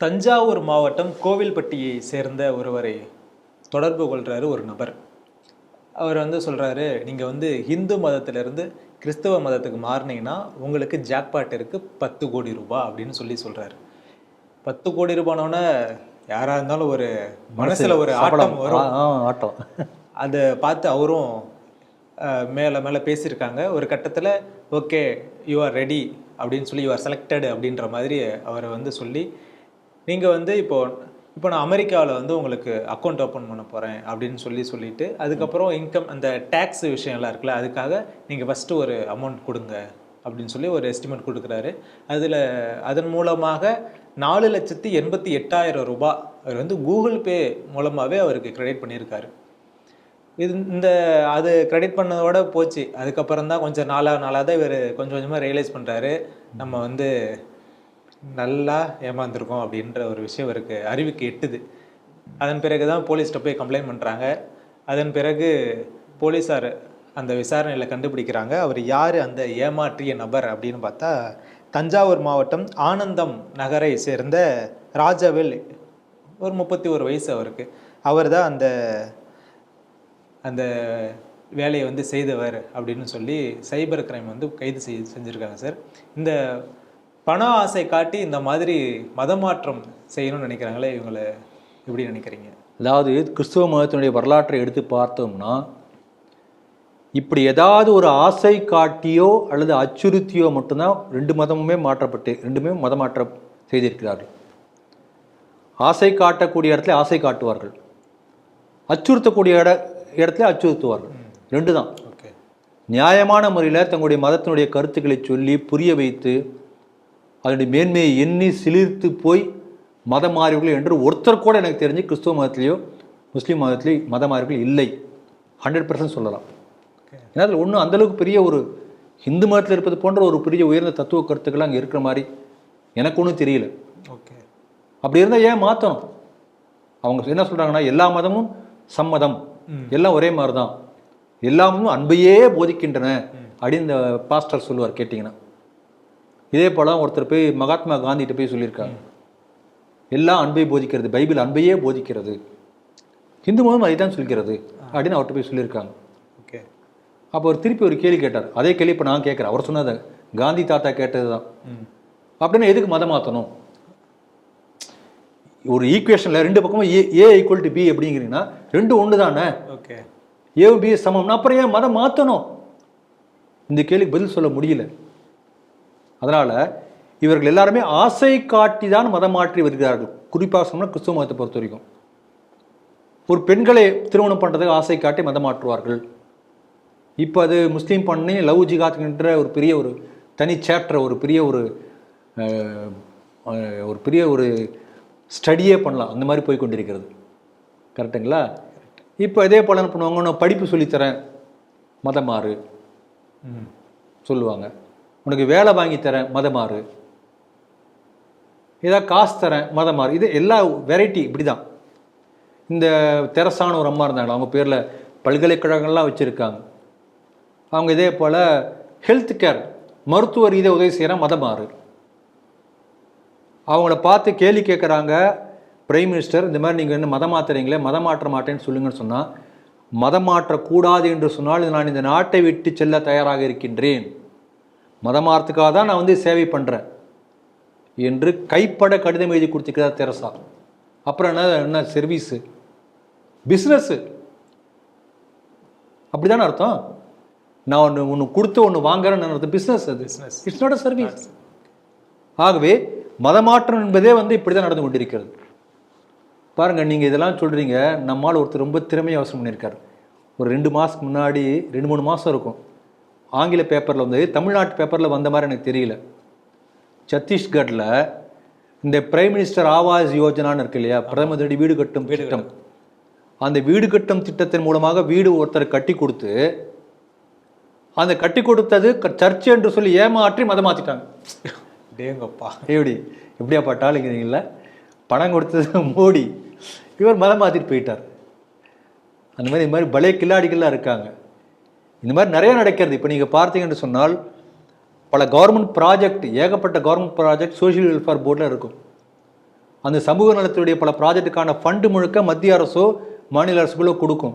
தஞ்சாவூர் மாவட்டம் கோவில்பட்டியை சேர்ந்த ஒருவரை தொடர்பு கொள்றாரு ஒரு நபர். அவர் வந்து சொல்றாரு நீங்க வந்து இந்து மதத்திலிருந்து கிறிஸ்தவ மதத்துக்கு மாறினீங்கன்னா உங்களுக்கு ஜாக்பாட் இருக்கு பத்து கோடி ரூபாய் அப்படின்னு சொல்லி சொல்றாரு. பத்து கோடி ரூபானோட யாரா இருந்தாலும் ஒரு மனசுல ஒரு ஆட்டம் வரும். ஆட்டம். அதை பார்த்து அவரும் மேலே மேலே பேசியிருக்காங்க. ஒரு கட்டத்தில் ஓகே யூ ஆர் ரெடி அப்படின்னு சொல்லி யூ ஆர் செலக்டட் அப்படின்ற மாதிரி அவரை வந்து சொல்லி நீங்கள் வந்து இப்போ இப்போ நான் அமெரிக்காவில் வந்து உங்களுக்கு அக்கௌண்ட் ஓப்பன் பண்ண போகிறேன் அப்படின்னு சொல்லி சொல்லிட்டு அதுக்கப்புறம் இன்கம் அந்த டேக்ஸ் விஷயம்லாம் இருக்குல்ல அதுக்காக நீங்கள் ஃபஸ்ட்டு ஒரு அமௌண்ட் கொடுங்க அப்படின்னு சொல்லி ஒரு எஸ்டிமேட் கொடுக்குறாரு. அதில் அதன் மூலமாக நாலு லட்சத்தி எண்பத்தி எட்டாயிரம் ரூபாய் அவர் வந்து கூகுள் பே மூலமாகவே அவருக்கு கிரெடிட் பண்ணியிருக்காரு. இது இந்த அது கிரெடிட் பண்ணதோட போச்சு. அதுக்கப்புறம் தான் கொஞ்சம் நாளாக நாளாக தான் இவர் கொஞ்சம் கொஞ்சமாக ரியலைஸ் பண்ணுறாரு நம்ம வந்து நல்லா ஏமாந்துருக்கோம் அப்படின்ற ஒரு விஷயம் இருக்குது அறிவுக்கு எட்டுது. அதன் பிறகு தான் போலீஸ்கிட்ட போய் கம்ப்ளைண்ட் பண்ணுறாங்க அதன் பிறகு போலீஸார் அந்த விசாரணையில் கண்டுபிடிக்கிறாங்க. அவர் யார் அந்த ஏமாற்றிய நபர் அப்படின்னு பார்த்தா தஞ்சாவூர் மாவட்டம் ஆனந்தம் நகரை சேர்ந்த ராஜவேல் ஒரு முப்பத்தி ஒரு வயசு அவருக்கு. அவர் தான் அந்த அந்த வேலையை வந்து செய்தவர் அப்படின்னு சொல்லி சைபர் கிரைம் வந்து கைது செய் செஞ்சுருக்காங்க சார். இந்த பண ஆசை காட்டி இந்த மாதிரி மதமாற்றம் செய்யணும்னு நினைக்கிறாங்களே இவங்களை எப்படி நினைக்கிறீங்க? அதாவது கிறிஸ்துவ மதத்தினுடைய வரலாற்றை எடுத்து பார்த்தோம்னா இப்படி ஏதாவது ஒரு ஆசை காட்டியோ அல்லது அச்சுறுத்தியோ மட்டும்தான் ரெண்டு மதமுமே மாற்றப்பட்டு ரெண்டுமே மதமாற்றம் செய்திருக்கிறார்கள். ஆசை காட்டக்கூடிய இடத்துல ஆசை காட்டுவார்கள். அச்சுறுத்தக்கூடிய இட இடத்துல அச்சுறுத்துவார்கள். ரெண்டு தான் ஓகே. நியாயமான முறையில் தங்களுடைய மதத்தினுடைய கருத்துக்களை சொல்லி புரிய வைத்து அதனுடைய மேன்மையை எண்ணி சிலிர்த்து போய் மதம் மாறியவர்கள் என்று ஒருத்தர் கூட எனக்கு தெரிஞ்சு கிறிஸ்துவ மதத்திலேயோ முஸ்லீம் மதத்திலேயோ மதம் மாறியவர்கள் இல்லை. ஹண்ட்ரட் பர்சன்ட் சொல்லலாம். ஏன்னா அதில் ஒன்றும் அந்தளவுக்கு பெரிய ஒரு இந்து மதத்தில் இருப்பது போன்ற ஒரு பெரிய உயர்ந்த தத்துவ கருத்துக்கள் அங்கே இருக்கிற மாதிரி எனக்கு ஒன்றும் தெரியல. ஓகே. அப்படி இருந்தால் ஏன் மாற்றணும் அவங்க என்ன சொல்கிறாங்கன்னா எல்லா மதமும் சம்மதம். எல்லாம் ஒரே மாதிரி தான் எல்லா மதமும் அன்பையே போதிக்கின்றன. அப்படின்னு இந்த பாஸ்டர் சொல்லுவார் கேட்டிங்கன்னா. இதே போல ஒருத்தர் போய் மகாத்மா காந்திகிட்ட போய் சொல்லியிருக்காங்க எல்லாம் அன்பை போதிக்கிறது பைபிள் அன்பையே போதிக்கிறது. இந்து மதம் அதை தான் சொல்கிறது அப்படின்னு அவர்கிட்ட போய் சொல்லியிருக்காங்க. ஓகே. அப்போ அவர் திருப்பி ஒரு கேள்வி கேட்டார். அதே கேள்வி இப்போ நான் கேட்குறேன். அவர் சொன்னது காந்தி தாத்தா கேட்டது தான் அப்படின்னா எதுக்கு மதம் மாற்றணும் ஒரு ஈக்குவேஷனில் ரெண்டு பக்கமும் A A equal to B அப்படிங்கிறீங்கன்னா ரெண்டு ஒன்று தானே ஓகே ஏ பி சமம்னா அப்புறம் ஏன் மதம் மாற்றணும் இந்த கேள்விக்கு பதில் சொல்ல முடியல. அதனால் இவர்கள் எல்லாருமே ஆசை காட்டி தான் மதம் மாற்றி வருகிறார்கள். குறிப்பாக சொன்னால் கிறிஸ்துவ மதத்தை பொறுத்த வரைக்கும். ஒரு பெண்களை திருமணம் பண்ணுறதுக்கு ஆசை காட்டி மதம் மாற்றுவார்கள். இப்போ அது முஸ்லீம் பண்ணி லவ் ஜிகாத்கின்ற ஒரு பெரிய ஒரு தனி சேப்டர் ஒரு பெரிய ஒரு ஒரு பெரிய ஒரு ஸ்டடியே பண்ணலாம். அந்த மாதிரி போய் கொண்டிருக்கிறது. கரெக்டுங்களா இப்போ இதே போல என்ன பண்ணுவாங்க நான் படிப்பு சொல்லித்தரேன். மதம் மாறு. ம். சொல்லுவாங்க. உனக்கு வேலை வாங்கி தரேன் மதமாறு. ஏதாவது காசு தரேன் மதம் மாறு இது எல்லா வெரைட்டி இப்படி தான் இந்த தெரசான ஒரு அம்மா இருந்தாங்க. அவங்க பேரில் பல்கலைக்கழகங்கள்லாம் வச்சுருக்காங்க. அவங்க இதே போல் ஹெல்த் கேர் மருத்துவ ரீதியாக உதவி செய்கிற மதமாறு. அவங்கள பார்த்து கேள்வி கேட்குறாங்க பிரைம் மினிஸ்டர் இந்த மாதிரி நீங்கள் என்ன மதம் மாத்துறீங்களே மதம் மாற்ற மாட்டேன்னு சொல்லுங்கன்னு சொன்னால் மதம் மாற்றக்கூடாது என்று சொன்னால் நான் இந்த நாட்டை விட்டு செல்ல தயாராக இருக்கின்றேன். மதம் மாறத்துக்காக தான் நான் வந்து சேவை பண்ணுறேன் என்று கைப்பட கடிதம் எழுதி கொடுத்துக்கிறார் தெரசா. அப்புறம் என்ன என்ன சர்வீஸு பிஸ்னஸ்ஸு அப்படிதானே அர்த்தம்? நான் ஒன்று ஒன்று கொடுத்து ஒன்று வாங்குறேன்னு அர்த்தம்? பிஸ்னஸ் அது. இட்ஸ் நாட் அ சர்வீஸ் ஆகவே மதமாற்றம் என்பதே வந்து இப்படி தான் நடந்து கொண்டிருக்கிறது. பாருங்க நீங்கள் இதெல்லாம் சொல்கிறீங்க நம்மால் ஒருத்தர் ரொம்ப திறமையாக யோசனை பண்ணியிருக்காரு. ஒரு ரெண்டு மாதத்துக்கு முன்னாடி ரெண்டு மூணு மாதம் இருக்கும். ஆங்கில பேப்பரில் வந்து தமிழ்நாட்டு பேப்பரில் வந்த மாதிரி எனக்கு தெரியல. சத்தீஸ்கட்டில் இந்த பிரைம் மினிஸ்டர் ஆவாஸ் யோஜனான்னு இருக்கு இல்லையா? பிரதம மந்திரி வீடு கட்டும் திட்டம். அந்த வீடு கட்டும் திட்டத்தின் மூலமாக வீடு ஒருத்தர் கட்டி கொடுத்து அந்த கட்டி கொடுத்தது க- சர்ச் என்று சொல்லி ஏமாற்றி மதம் மாற்றிட்டாங்க டேங்கப்பா. எப்படி? எப்படியா பட்டாளுங்கிறீங்களா பணம் கொடுத்தது மோடி. இவர் மதம் மாற்றிட்டு போயிட்டார். அந்த மாதிரி இந்த மாதிரி பலே கில்லாடிகள்லாம் இருக்காங்க. இந்த மாதிரி நிறைய நடக்கிறது. இப்போ நீங்கள் பார்த்தீங்கன்னு சொன்னால் பல கவர்மெண்ட் ப்ராஜெக்ட் ஏகப்பட்ட கவர்மெண்ட் ப்ராஜெக்ட் சோஷியல் வெல்ஃபேர் போர்டில் இருக்கும். அந்த சமூக நலத்துடைய பல ப்ராஜெக்ட்டுக்கான ஃபண்டு முழுக்க மத்திய அரசோ மாநில அரசுகளோ கொடுக்கும்.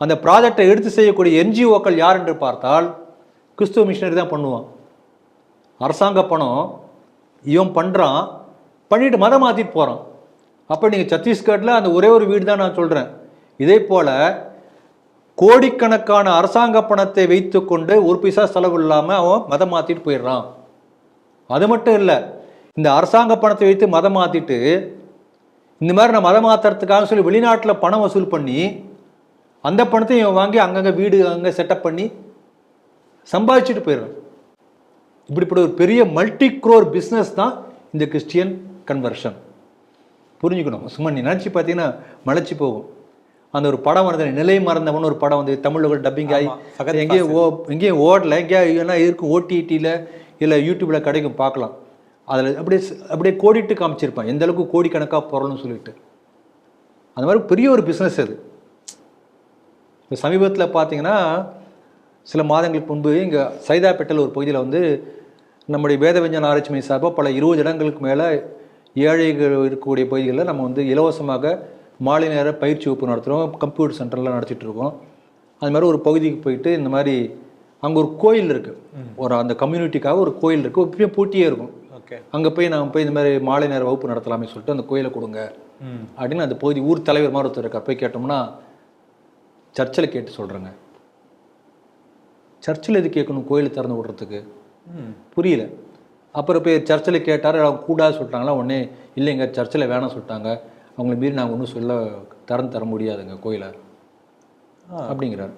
அந்த ப்ராஜெக்டை எடுத்து செய்யக்கூடிய என்ஜிஓக்கள் யார் என்று பார்த்தால் கிறிஸ்துவ மிஷினரி தான் பண்ணுவான். அரசாங்க பணம் இவன் பண்ணுறான் பண்ணிட்டு மதம் மாற்றிட்டு போகிறான் அப்போ நீங்கள் சத்தீஸ்கட்டில் அந்த ஒரே ஒரு வீடு தான் நான் சொல்கிறேன் இதே போல் கோடிக்கணக்கான அரசாங்க பணத்தை வைத்துக்கொண்டு ஒரு பைசா செலவு இல்லாமல் அவன் மதம் மாற்றிட்டு போயிடுறான். அது மட்டும் இல்லை இந்த அரசாங்க பணத்தை வைத்து மதம் மாற்றிட்டு இந்த மாதிரி நான் மதம் மாற்றுறதுக்காக சொல்லி வெளிநாட்டில் பணம் வசூல் பண்ணி அந்த பணத்தை இவன் வாங்கி அங்கங்கே வீடு அங்கே செட்டப் பண்ணி சம்பாதிச்சுட்டு போயிடுறான். இப்படிப்பட்ட ஒரு பெரிய மல்டி குரோர் பிஸ்னஸ் தான் இந்த கிறிஸ்டியன் கன்வர்ஷன் புரிஞ்சுக்கணும். சும்மா நீ நினச்சி பார்த்தீங்கன்னா மலைச்சி போகும். அந்த ஒரு படம் வந்து நிலை மறந்தவன் ஒரு படம் வந்து தமிழில் கூட டப்பிங் ஆகி எங்கேயும் ஓ எங்கேயும் ஓடல எங்கேயும் ஏன்னா இருக்கும் ஓடிடியில் இல்லை யூடியூப்பில் கிடைக்கும் பார்க்கலாம். அதில் அப்படியே அப்படியே கோடிட்டு காமிச்சிருப்பான். எந்த அளவுக்கு கோடிக்கணக்காக போகிறோம்னு சொல்லிட்டு. அந்த மாதிரி பெரிய ஒரு பிஸ்னஸ் அது. இப்போ சமீபத்தில் பார்த்தீங்கன்னா சில மாதங்களுக்கு முன்பு இங்கே சைதாப்பேட்டையில் ஒரு பகுதியில் வந்து நம்முடைய வேதவிஞ்ஞான ஆராய்ச்சி மையம் சார்பாக பல இருபது இடங்களுக்கு மேலே ஏழைகள் இருக்கக்கூடிய பகுதிகளில் நம்ம வந்து இலவசமாக மாலை நேர பயிற்சி வகுப்பு நடத்துகிறோம் கம்ப்யூட்டர் சென்டர்லாம் நடத்திட்டு இருக்கோம் அது மாதிரி ஒரு பகுதிக்கு போயிட்டு இந்த மாதிரி அங்கே ஒரு கோயில் இருக்குது ஒரு அந்த கம்யூனிட்டிக்காக ஒரு கோயில் இருக்குது ஒரு பெரிய போட்டியே இருக்கும். ஓகே. அங்கே போய் நாங்கள் போய் இந்த மாதிரி மாலை நேர வகுப்பு நடத்தலாமே சொல்லிட்டு அந்த கோயிலை கொடுங்க. ம். அப்படின்னு அந்த பகுதி ஊர் தலைவர் மாதிரி ஒருத்தர் இருக்கார். போய் கேட்டோம்னா சர்ச்சில் கேட்டு சொல்கிறேங்க சர்ச்சில் எது கேட்கணும்? கோயில் திறந்து விடுறதுக்கு. ம். புரியல. அப்புறம் போய் சர்ச்சில் கேட்டார். கூடாது சொல்லிட்டாங்களா? உடனே இல்லைங்க சர்ச்சில் வேணாம் சொல்லிட்டாங்க. அவங்கள மீறி நாங்கள் ஒன்றும் சொல்ல திறந்து தர முடியாதுங்க கோயிலை. அப்படிங்கிறார்.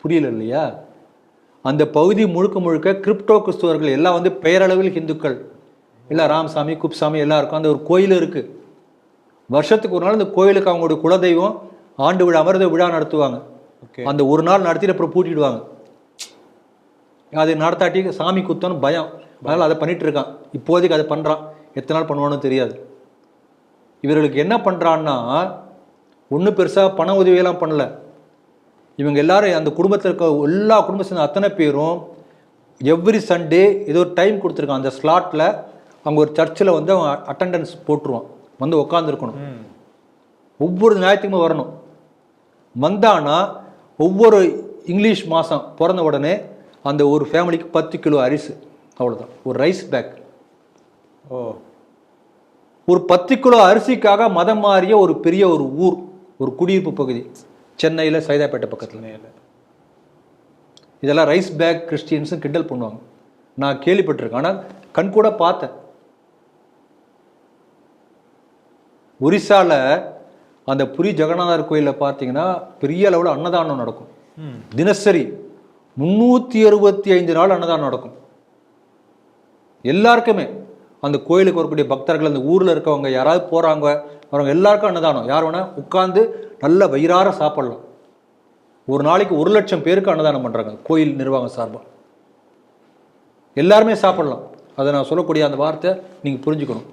புரியல இல்லையா? அந்த பகுதி முழுக்க முழுக்க கிரிப்டோ கிறிஸ்துவர்கள் எல்லாம் வந்து பெயரளவில் ஹிந்துக்கள். எல்லாம் ராமசாமி குப்சாமி எல்லாம் இருக்கும். அந்த ஒரு கோயில் இருக்கு. வருஷத்துக்கு ஒரு நாள் அந்த கோயிலுக்கு அவங்களுடைய குலதெய்வம் ஆண்டு விழா அமர்ந்த விழா நடத்துவாங்க. அந்த ஒரு நாள் நடத்திட்டு அப்புறம் பூட்டிடுவாங்க. அது நடத்தாட்டி சாமி குத்தம்னு பயம். அதனால் அதை பண்ணிட்டு இருக்கான். இப்போதைக்கு அதை பண்ணுறான் எத்தனை நாள் பண்ணுவானோ தெரியாது. இவர்களுக்கு என்ன பண்ணுறான்னா ஒன்றும் பெருசாக பண உதவியெல்லாம் பண்ணல. இவங்க எல்லாரும் அந்த குடும்பத்தில் இருக்க எல்லா சேர்ந்த அத்தனை பேரும் எவ்ரி சண்டே ஏதோ ஒரு டைம் கொடுத்துருக்கான் அந்த ஸ்லாட்டில் அவங்க ஒரு சர்ச்சில் வந்து அவன் அட்டண்டன்ஸ் போட்டுருவான். வந்து உட்காந்துருக்கணும் ஒவ்வொரு ஞாயிற்றுக்கிழமை வரணும். வந்தானா ஒவ்வொரு இங்கிலீஷ் மாதம் பிறந்த உடனே அந்த ஒரு ஃபேமிலிக்கு பத்து கிலோ அரிசி. அவ்வளோதான் ஒரு ரைஸ் பேக் ஓ. ஒரு பத்து கிலோ அரிசிக்காக மதம் மாறிய ஒரு பெரிய ஒரு ஊர் ஒரு குடியிருப்பு பகுதி சென்னையில் சைதாப்பேட்டை பக்கத்தில். இதெல்லாம் ரைஸ் பேக் கிறிஸ்டியன்ஸும் கிண்டல் பண்ணுவாங்க. நான் கேள்விப்பட்டிருக்கேன். ஆனால் கண்கூட பார்த்தேன். ஒரிசால அந்த புரி ஜெகநாதர் கோயிலில் பார்த்தீங்கன்னா பெரிய அளவில் அன்னதானம் நடக்கும். தினசரி முந்நூற்றி அறுபத்தி ஐந்து நாள் அன்னதானம் நடக்கும். எல்லாருக்குமே. அந்த கோயிலுக்கு வரக்கூடிய பக்தர்கள் அந்த ஊரில் இருக்கவங்க யாராவது போகிறாங்க வரவங்க எல்லாருக்கும் அன்னதானம். யார் வேணால் உட்காந்து நல்ல வயிறார சாப்பிடலாம். ஒரு நாளைக்கு ஒரு லட்சம் பேருக்கு அன்னதானம் பண்ணுறாங்க கோயில் நிர்வாகம் சார்பாக எல்லாருமே சாப்பிடலாம். அதை நான் சொல்லக்கூடிய அந்த வார்த்தை நீங்கள் புரிஞ்சுக்கணும்.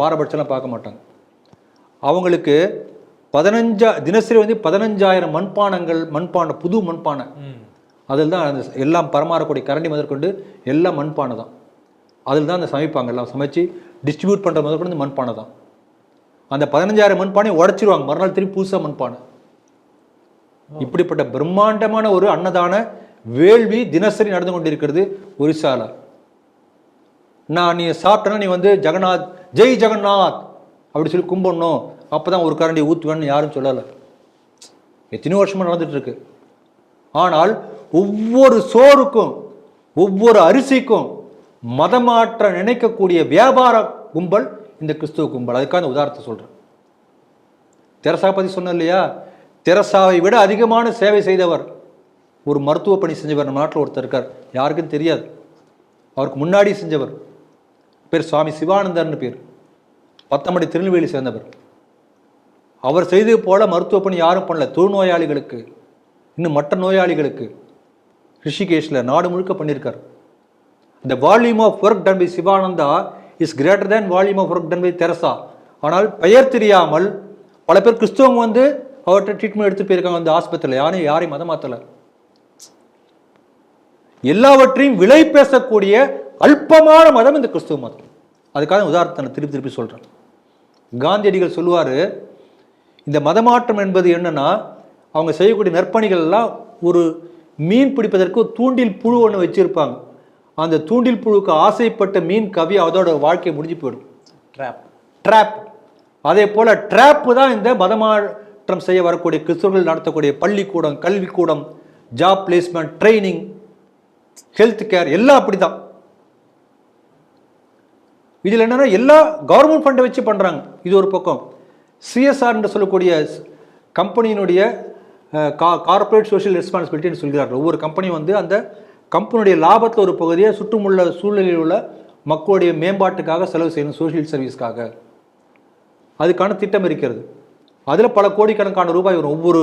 பாரபட்சம்லாம் பார்க்க மாட்டாங்க. அவங்களுக்கு பதினஞ்சா தினசரி வந்து பதினஞ்சாயிரம் மண்பானங்கள் மண்பானை புது மண்பானை. அதில் தான் எல்லாம் பரமாறக்கூடிய கரண்டி முதற்கொண்டு எல்லாம் மண்பானை தான். அதில் தான் அந்த சமைப்பாங்க. எல்லாம் சமைச்சு டிஸ்ட்ரிபியூட் பண்ணுற முதற்கொண்டு இந்த மண்பானை தான். அந்த பதினஞ்சாயிரம் மண்பானையை உடச்சிருவாங்க. மறுநாள் திருப்பி புதுசாக மண்பானை. இப்படிப்பட்ட பிரம்மாண்டமான ஒரு அன்னதான வேள்வி தினசரி நடந்து கொண்டிருக்கிறது ஒரிசால. நான் நீ சாப்பிட்டனா நீ வந்து ஜெகநாத் ஜெய் ஜெகநாத் அப்படி சொல்லி கும்பிடணும். அப்போ தான் ஒரு கரண்டி ஊற்றுவேன்னு யாரும் சொல்லலை. எத்தனையோ வருஷமா நடந்துட்டு இருக்கு ஆனால் ஒவ்வொரு சோறுக்கும் ஒவ்வொரு அரிசிக்கும் மதமாற்ற நினைக்கக்கூடிய வியாபார கும்பல் இந்த கிறிஸ்துவ கும்பல். அதுக்காக உதாரணத்தை சொல்கிறேன் தெரசா பற்றி சொன்னேன் இல்லையா? தெரசாவை விட அதிகமான சேவை செய்தவர் ஒரு மருத்துவ பணி செஞ்சவர். நம்ம நாட்டில் ஒருத்தர் இருக்கார். யாருக்கும் தெரியாது. அவருக்கு முன்னாடி செஞ்சவர் பேர் சுவாமி சிவானந்தர்னு பேர். பத்தமடி திருநெல்வேலி சேர்ந்தவர். அவர் செய்தது போல மருத்துவ பணி யாரும் பண்ணல. தொழுநோயாளிகளுக்கு இன்னும் மற்ற நோயாளிகளுக்கு ரிஷிகேஷில் நாடு முழுக்க பண்ணியிருக்கார். இந்த volume of work done by Sivananda is greater than volume of work done by Teresa ஆனால் பெயர் தெரியாமல் பல பேர் கிறிஸ்தவங்க வந்து அவர்கிட்ட ட்ரீட்மெண்ட் எடுத்து போயிருக்காங்க அந்த ஆஸ்பத்திரியில். யாரையும் யாரையும் மதம் மாத்தலை. எல்லாவற்றையும் விலை பேசக்கூடிய அல்பமான மதம் இந்த கிறிஸ்துவ மதம். அதுக்காக உதாரணத்தை நான் திருப்பி திருப்பி சொல்கிறேன் காந்தியடிகள் சொல்லுவார் இந்த மதமாற்றம் என்பது என்னென்னா அவங்க செய்யக்கூடிய நற்பணிகள் எல்லாம் ஒரு மீன் பிடிப்பதற்கு தூண்டில் புழு ஒன்று வச்சுருப்பாங்க. அந்த தூண்டில் புழுக்கு ஆசைப்பட்ட மீன் கவி அதோட வாழ்க்கை முடிஞ்சு போயிடும். ட்ராப் ட்ராப் அதே போல ட்ராப்பு தான் இந்த மதமாற்றம் செய்ய வரக்கூடிய கிறிஸ்தவர்கள் நடத்தக்கூடிய பள்ளிக்கூடம் கல்விக்கூடம் job placement training health care எல்லாம் அப்படிதான். இதில் என்னன்னா எல்லா கவர்மெண்ட் ஃபண்டை வச்சு பண்றாங்க. இது ஒரு பக்கம். சிஎஸ்ஆர் சொல்லக்கூடிய கம்பெனியினுடைய கார்ப்பரேட் சோஷியல் ரெஸ்பான்சிபிலிட்டின்னு சொல்கிறார்கள். ஒவ்வொரு கம்பெனி வந்து அந்த கம்பெனியுடைய லாபத்தில் ஒரு பகுதியை சுற்றுமுள்ள சூழ்நிலையில் உள்ள மக்களுடைய மேம்பாட்டுக்காக செலவு செய்யணும் சோஷியல் சர்வீஸ்க்காக அதுக்கான திட்டம் இருக்கிறது. அதில் பல கோடிக்கணக்கான ரூபாய் வரும் ஒவ்வொரு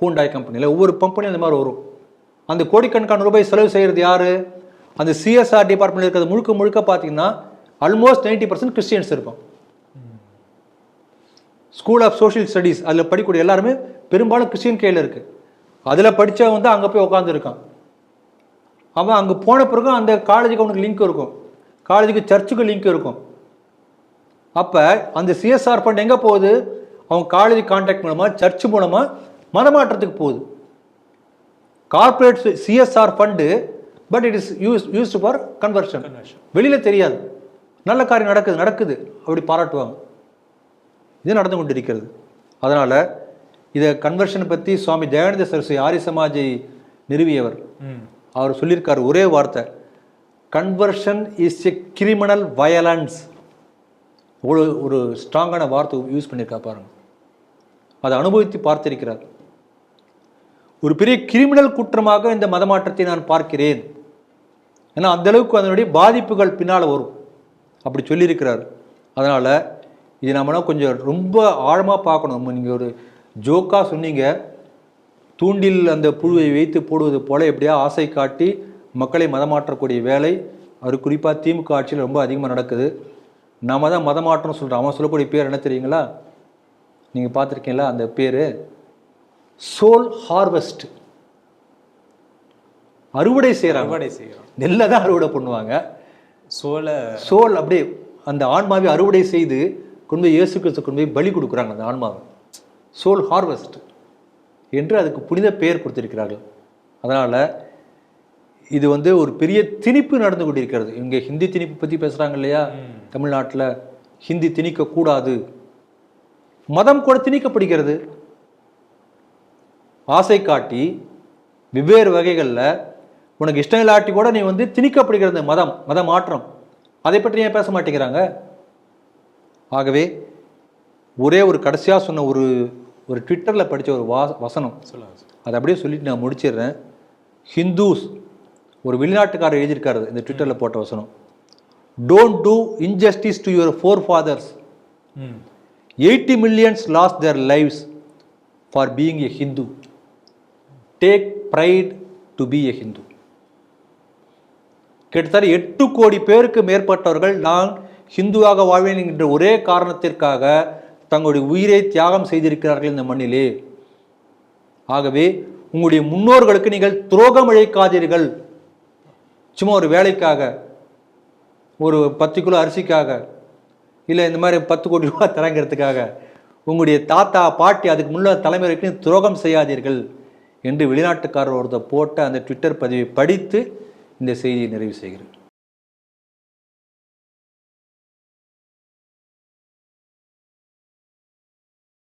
ஹூண்டாய் கம்பெனியில் ஒவ்வொரு கம்பெனி அந்த மாதிரி வரும். அந்த கோடிக்கணக்கான ரூபாய் செலவு செய்கிறது யார்? அந்த சிஎஸ்ஆர் டிபார்ட்மெண்ட் இருக்கிறது முழுக்க முழுக்க பார்த்தீங்கன்னா ஆல்மோஸ்ட் நைன்டி பர்சன்ட் கிறிஸ்டியன்ஸ் இருக்கும். ஸ்கூல் ஆஃப் சோஷியல் ஸ்டடீஸ் அதில் படிக்கக்கூடிய எல்லாருமே பெரும்பாலும் கிறிஸ்டியன் கையில் இருக்குது அதில் படித்தவன் வந்து அங்கே போய் உட்காந்துருக்கான் அவன் அங்கே போன பிறகு அந்த காலேஜுக்கு அவனுக்கு லிங்க் இருக்கும். காலேஜுக்கு சர்ச்சுக்கு லிங்க் இருக்கும். அப்போ அந்த சிஎஸ்ஆர் ஃபண்ட் எங்கே போகுது? அவன் காலேஜ் கான்டாக்ட் மூலமாக சர்ச் மூலமாக மதமாற்றத்துக்கு போகுது. Corporate CSR fund but it is use used for conversion. வெளியில் தெரியாது. நல்ல காரியம் நடக்குது நடக்குது. அப்படி பாராட்டுவாங்க. இது நடந்து கொண்டிருக்கிறது. அதனால் இதை கன்வர்ஷனை பற்றி சுவாமி தயானந்த சரஸ்வதி ஆரிய சமாஜை நிறுவியவர். அவர் சொல்லியிருக்கார் ஒரே வார்த்தை conversion is a criminal violence ஒரு ஒரு ஸ்ட்ராங்கான வார்த்தை யூஸ் பண்ணியிருக்கா பாருங்க. அதை அனுபவித்து பார்த்திருக்கிறார். ஒரு பெரிய கிரிமினல் குற்றமாக இந்த மதமாற்றத்தை நான் பார்க்கிறேன். ஏன்னா அந்தளவுக்கு அதனுடைய பாதிப்புகள் பின்னால் வரும். அப்படி சொல்லியிருக்கிறார். அதனால் இது நம்மளாம் கொஞ்சம் ரொம்ப ஆழமாக பார்க்கணும். நீங்கள் ஒரு ஜோக்காக சொன்னீங்க. தூண்டில் அந்த புழுவை வைத்து போடுவது போல எப்படியா ஆசை காட்டி மக்களை மதமாற்றக்கூடிய வேலை. அவர் குறிப்பாக திமுக ஆட்சியில் ரொம்ப அதிகமாக நடக்குது. நாம தான் மதமாற்றம் சொல்கிறோம் அவன் சொல்லக்கூடிய பேர் என்ன தெரியுங்களா? நீங்கள் பார்த்துருக்கீங்களா அந்த பேர்? Soul harvest. அறுவடை செய்கிறாங்க அறுவடை செய்கிறோம் நெல்லை தான் அறுவடை பண்ணுவாங்க. சோலை சோல் அப்படியே அந்த ஆன்மாவை அறுவடை செய்து கொண்டு போய் இயேசு கிறிஸ்து கொண்டு போய் பலி கொடுக்குறாங்க அந்த ஆன்மாவை. Soul harvest. என்று அதுக்கு புனித பெயர் கொடுத்திருக்கிறார்கள். அதனால் இது வந்து ஒரு பெரிய திணிப்பு நடந்து கொண்டிருக்கிறது. இங்கே ஹிந்தி திணிப்பு பற்றி பேசுகிறாங்க இல்லையா? தமிழ்நாட்டில் ஹிந்தி திணிக்கக்கூடாது மதம் கூட திணிக்கப்படுகிறது. ஆசை காட்டி வெவ்வேறு வகைகளில் உனக்கு இஷ்டம் இல்லாட்டி கூட நீ வந்து திணிக்கப்படுகிறது மதம் மத மாற்றம். அதை பற்றி ஏன் பேச மாட்டேங்கிறாங்க? ஆகவே ஒரே ஒரு கடைசியாக சொன்ன ஒரு ஒரு ட்விட்டரில் படித்த ஒரு வா வசனம். அதை அப்படியே சொல்லிட்டு நான் முடிச்சிடுறேன். ஹிந்துஸ் ஒரு வெளிநாட்டுக்காரர் எழுதியிருக்காரு இந்த ட்விட்டரில் போட்ட வசனம். Don't do injustice to your forefathers eighty millions lost their lives for being a Hindu take pride to be a Hindu கிட்டத்தட்ட எட்டு கோடி பேருக்கு மேற்பட்டவர்கள் நான் ஹிந்துவாக வாழ்வேன் என்கின்ற ஒரே காரணத்திற்காக தங்களுடைய உயிரை தியாகம் செய்திருக்கிறார்கள் இந்த மண்ணிலே. ஆகவே உங்களுடைய முன்னோர்களுக்கு நீங்கள் துரோகம் இழைக்காதீர்கள். சும்மா ஒரு வேலைக்காக ஒரு பத்து கிலோ அரிசிக்காக இல்லை இந்த மாதிரி பத்து கோடி ரூபாய் தரங்கிறதுக்காக உங்களுடைய தாத்தா பாட்டி அதுக்கு முன்ன தலைமுறைக்கு துரோகம் செய்யாதீர்கள் என்று வெளிநாட்டுக்காரர் ஒருத்தர் போட்ட அந்த ட்விட்டர் பதிவை படித்து இந்த செய்தியை நிறைவு செய்கிறேன்.